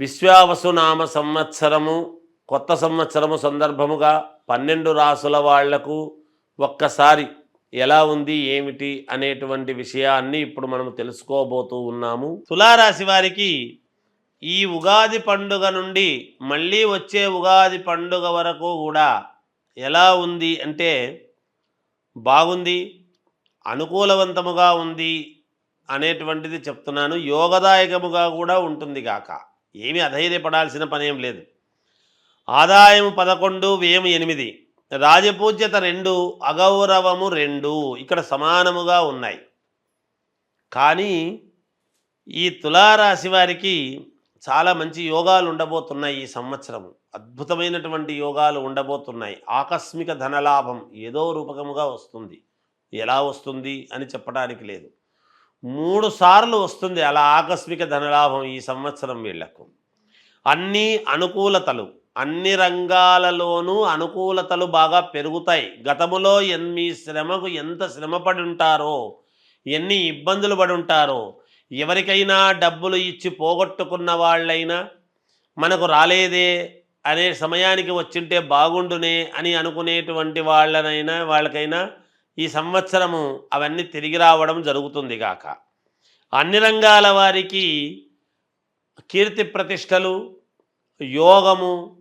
విశ్వావసునామ సంవత్సరము కొత్త సంవత్సరము సందర్భముగా పన్నెండు రాసుల వాళ్ళకు ఒక్కసారి ఎలా ఉంది ఏమిటి అనేటువంటి విషయాన్ని ఇప్పుడు మనం తెలుసుకోబోతూ ఉన్నాము. తులారాశి వారికి ఈ ఉగాది పండుగ నుండి మళ్ళీ వచ్చే ఉగాది పండుగ వరకు కూడా ఎలా ఉంది అంటే బాగుంది అనుకూలవంతముగా ఉంది అనేటువంటిది చెప్తున్నాను. యోగదాయకముగా కూడా ఉంటుంది గాక ఏమీ అధైర్యపడాల్సిన పనేం లేదు. ఆదాయం పదకొండు వ్యయం ఎనిమిది రాజపూజ్యత రెండు అగౌరవము రెండు ఇక్కడ సమానముగా ఉన్నాయి. కానీ ఈ తులారాశి వారికి చాలా మంచి యోగాలు ఉండబోతున్నాయి ఈ సంవత్సరం అద్భుతమైనటువంటి యోగాలు ఉండబోతున్నాయి. ఆకస్మిక ధనలాభం ఏదో రూపకముగా వస్తుంది. ఎలా వస్తుంది అని చెప్పడానికి లేదు. మూడు సార్లు వస్తుంది అలా ఆకస్మిక ధనలాభం ఈ సంవత్సరం వీళ్ళకు అన్ని అనుకూలతలు అన్ని రంగాలలోనూ అనుకూలతలు బాగా పెరుగుతాయి. గతములో ఎన్ మీ శ్రమకు ఎంత శ్రమపడి ఉంటారో ఎన్ని ఇబ్బందులు పడి ఉంటారో ఎవరికైనా డబ్బులు ఇచ్చి పోగొట్టుకున్న వాళ్ళైనా మనకు రాలేదే అనే సమయానికి వచ్చింటే బాగుండునే అని అనుకునేటువంటి వాళ్ళనైనా వాళ్ళకైనా ఈ సంవత్సరము అవన్నీ తిరిగి రావడం జరుగుతుంది గాక. అన్ని రంగాల వారికి కీర్తి ప్రతిష్టలు యోగము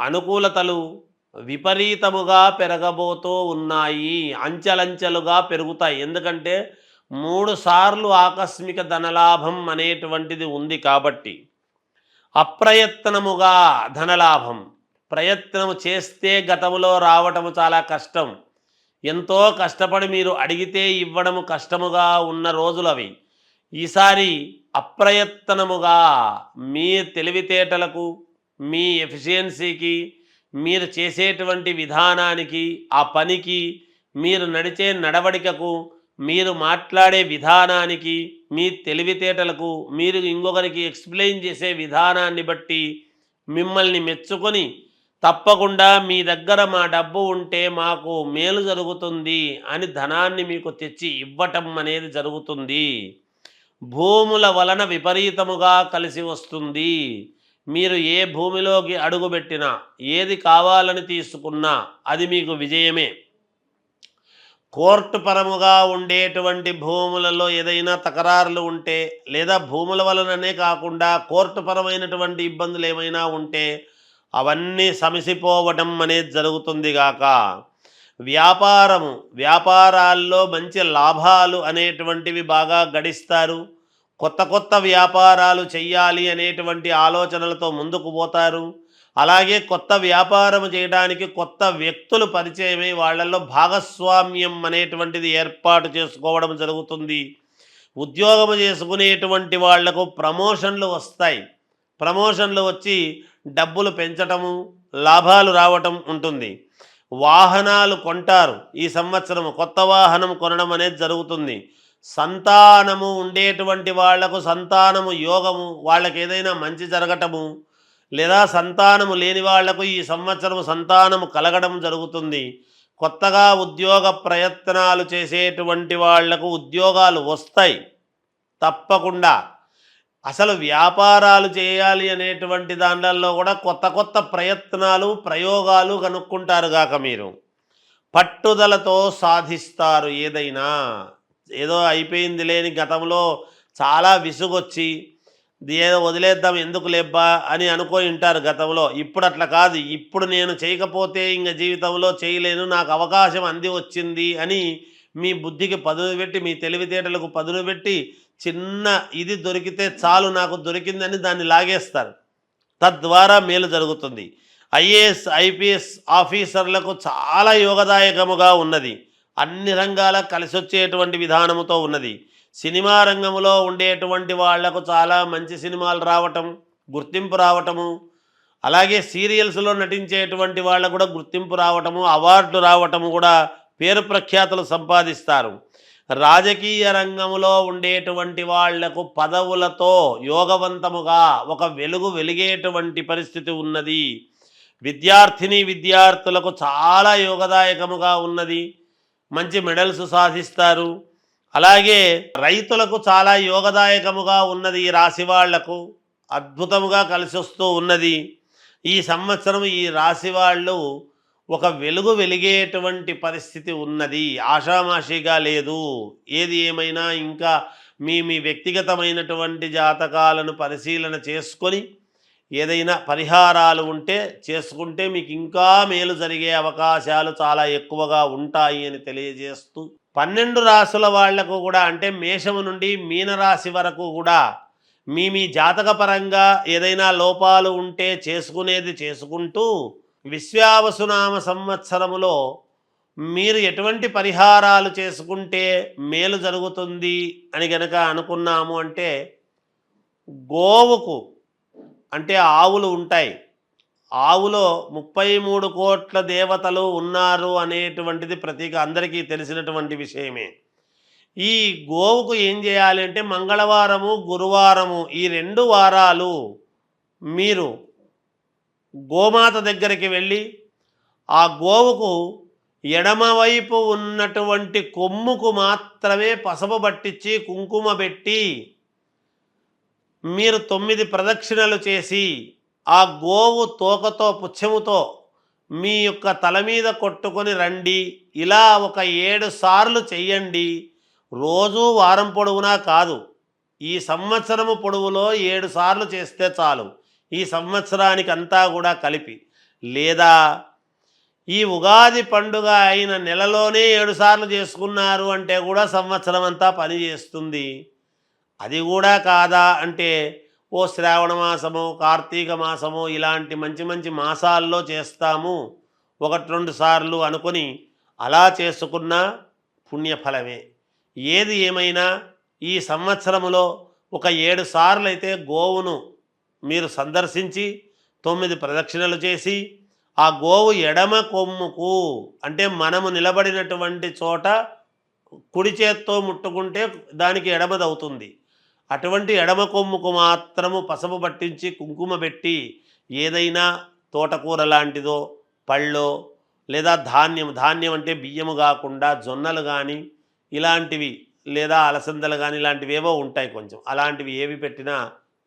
అనుకూలతలు విపరీతముగా పెరగబోతూ ఉన్నాయి. అంచెలంచెలుగా పెరుగుతాయి. ఎందుకంటే మూడు సార్లు ఆకస్మిక ధనలాభం అనేటువంటిది ఉంది కాబట్టి. అప్రయత్నముగా ధనలాభం ప్రయత్నము చేస్తే గతములో రావటము చాలా కష్టం. ఎంతో కష్టపడి మీరు అడిగితే ఇవ్వడము కష్టముగా ఉన్న రోజులు అవి ఈసారి అప్రయత్నముగా మీ తెలివితేటలకు మీ ఎఫిషియన్సీకి మీరు చేసేటువంటి విధానానికి ఆ పనికి మీరు నడిచే నడవడికకు మీరు మాట్లాడే విధానానికి మీ తెలివితేటలకు మీరు ఇంకొకరికి ఎక్స్ప్లెయిన్ చేసే విధానాన్ని బట్టి మిమ్మల్ని మెచ్చుకొని తప్పకుండా మీ దగ్గర మా డబ్బు ఉంటే మాకు మేలు జరుగుతుంది అని ధనాన్ని మీకు తెచ్చి ఇవ్వటం అనేది జరుగుతుంది. భూముల వలన విపరీతముగా కలిసి వస్తుంది. మీరు ఏ భూమిలోకి అడుగుపెట్టినా ఏది కావాలని తీసుకున్నా అది మీకు విజయమే. కోర్టు పరముగా ఉండేటువంటి భూములలో ఏదైనా తకరారులు ఉంటే లేదా భూముల వలననే కాకుండా కోర్టు పరమైనటువంటి ఇబ్బందులు ఏమైనా ఉంటే అవన్నీ సమసిపోవటం అనేది జరుగుతుంది గాక. వ్యాపారము వ్యాపారాల్లో మంచి లాభాలు అనేటువంటివి బాగా గడిస్తారు. కొత్త కొత్త వ్యాపారాలు చెయ్యాలి అనేటువంటి ఆలోచనలతో ముందుకు పోతారు. అలాగే కొత్త వ్యాపారం చేయడానికి కొత్త వ్యక్తులు పరిచయమై వాళ్ళల్లో భాగస్వామ్యం అనేటువంటిది ఏర్పాటు చేసుకోవడం జరుగుతుంది. ఉద్యోగం చేసుకునేటువంటి వాళ్ళకు ప్రమోషన్లు వస్తాయి. ప్రమోషన్లు వచ్చి డబ్బులు పెంచటము లాభాలు రావటం ఉంటుంది. వాహనాలు కొంటారు. ఈ సంవత్సరం కొత్త వాహనం కొనడం అనేది జరుగుతుంది. సంతానము ఉండేటువంటి వాళ్ళకు సంతానము యోగము వాళ్ళకి ఏదైనా మంచి జరగటము లేదా సంతానము లేని వాళ్ళకు ఈ సంవత్సరం సంతానము కలగడం జరుగుతుంది. కొత్తగా ఉద్యోగ ప్రయత్నాలు చేసేటువంటి వాళ్ళకు ఉద్యోగాలు వస్తాయి. తప్పకుండా అసలు వ్యాపారాలు చేయాలి అనేటువంటి దాంట్లో కూడా కొత్త కొత్త ప్రయత్నాలు ప్రయోగాలు కనుక్కుంటారు గాక మీరు. పట్టుదలతో సాధిస్తారు ఏదైనా. ఏదో అయిపోయింది లేని గతంలో చాలా విసుగొచ్చి ఏదో వదిలేద్దాం ఎందుకు లేబ్బా? అని అనుకో ఉంటారు గతంలో. ఇప్పుడు అట్లా కాదు. ఇప్పుడు నేను చేయకపోతే ఇంక జీవితంలో చేయలేను. నాకు అవకాశం అంది వచ్చింది అని మీ బుద్ధికి పదును పెట్టి మీ తెలివితేటలకు పదును పెట్టి చిన్న ఇది దొరికితే చాలు నాకు దొరికిందని దాన్ని లాగేస్తారు. తద్వారా మేలు జరుగుతుంది. ఐఏఎస్ ఐపీఎస్ ఆఫీసర్లకు చాలా యోగదాయకముగా ఉన్నది. అన్ని రంగాల కలిసి వచ్చేటువంటి విధానముతో ఉన్నది. సినిమా రంగంలో ఉండేటువంటి వాళ్ళకు చాలా మంచి సినిమాలు రావటం గుర్తింపు రావటము అలాగే సీరియల్స్లో నటించేటువంటి వాళ్ళకు కూడా గుర్తింపు రావటము అవార్డులు రావటము కూడా పేరు ప్రఖ్యాతులు సంపాదిస్తారు. రాజకీయ రంగంలో ఉండేటువంటి వాళ్ళకు పదవులతో యోగవంతముగా ఒక వెలుగు వెలిగేటువంటి పరిస్థితి ఉన్నది. విద్యార్థిని విద్యార్థులకు చాలా యోగదాయకముగా ఉన్నది. మంచి మెడల్స్ సాధిస్తారు. అలాగే రైతులకు చాలా యోగదాయకముగా ఉన్నది ఈ రాశి వాళ్ళకు. అద్భుతముగా కలిసి వస్తూ ఉన్నది. ఈ సంవత్సరం ఈ రాశి వాళ్ళు ఒక వెలుగు వెలిగేటువంటి పరిస్థితి ఉన్నది. ఆషామాషిగా లేదు. ఏది ఏమైనా ఇంకా మీ మీ వ్యక్తిగతమైనటువంటి జాతకాలను పరిశీలన చేసుకొని ఏదైనా పరిహారాలు ఉంటే చేసుకుంటే మీకు ఇంకా మేలు జరిగే అవకాశాలు చాలా ఎక్కువగా ఉంటాయి అని తెలియజేస్తూ పన్నెండు రాసుల వాళ్ళకు కూడా అంటే మేషము నుండి మీనరాశి వరకు కూడా మీ మీ జాతకపరంగా ఏదైనా లోపాలు ఉంటే చేసుకునేది చేసుకుంటూ విశ్వావసునామ సంవత్సరములో మీరు ఎటువంటి పరిహారాలు చేసుకుంటే మేలు జరుగుతుంది అని గనక అనుకున్నాము అంటే గోవుకు అంటే ఆవులు ఉంటాయి. ఆవులో ముప్పై మూడు కోట్ల దేవతలు ఉన్నారు అనేటువంటిది ప్రతీక అందరికీ తెలిసినటువంటి విషయమే. ఈ గోవుకు ఏం చేయాలి అంటే మంగళవారము గురువారము ఈ రెండు వారాలు మీరు గోమాత దగ్గరికి వెళ్ళి ఆ గోవుకు ఎడమవైపు ఉన్నటువంటి కొమ్ముకు మాత్రమే పసుపు పట్టించి కుంకుమ పెట్టి మీరు తొమ్మిది ప్రదక్షిణలు చేసి ఆ గోవు తోకతో పుచ్చముతో మీ యొక్క తల మీద కొట్టుకొని రండి. ఇలా ఒక ఏడు సార్లు చెయ్యండి. రోజు వారం పొడవునా కాదు ఈ సంవత్సరము పొడవులో ఏడు సార్లు చేస్తే చాలు. ఈ సంవత్సరానికి అంతా కూడా కలిపి. లేదా ఈ ఉగాది పండుగ అయిన నెలలోనే ఏడుసార్లు చేసుకున్నారు అంటే కూడా సంవత్సరం అంతా పని చేస్తుంది. అది కూడా కాదా అంటే ఓ శ్రావణ మాసము కార్తీక మాసము ఇలాంటి మంచి మంచి మాసాల్లో చేస్తాము. ఒకటి రెండు సార్లు అనుకొని అలా చేసుకున్న పుణ్యఫలమే. ఏది ఏమైనా ఈ సంవత్సరములో ఒక ఏడు సార్లు అయితే గోవును మీరు సందర్శించి తొమ్మిది ప్రదక్షిణలు చేసి ఆ గోవు ఎడమ కొమ్ముకు అంటే మనము నిలబడినటువంటి చోట కుడి చేత్తో ముట్టుకుంటే దానికి ఎడమదవుతుంది. అటువంటి ఎడమ కొమ్ముకు మాత్రము పసుపు పట్టించి కుంకుమ పెట్టి ఏదైనా తోటకూర లాంటిదో పళ్ళో లేదా ధాన్యం ధాన్యం అంటే బియ్యము కాకుండా జొన్నలు కానీ ఇలాంటివి లేదా అలసందలు కానీ ఇలాంటివి ఏవో ఉంటాయి కొంచెం. అలాంటివి ఏవి పెట్టినా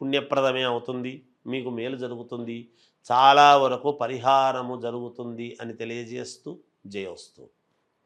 పుణ్యప్రదమే అవుతుంది మీకు మేలు జరుగుతుంది చాలా వరకు పరిహారము జరుగుతుంది అని తెలియజేస్తూ జయోస్తు.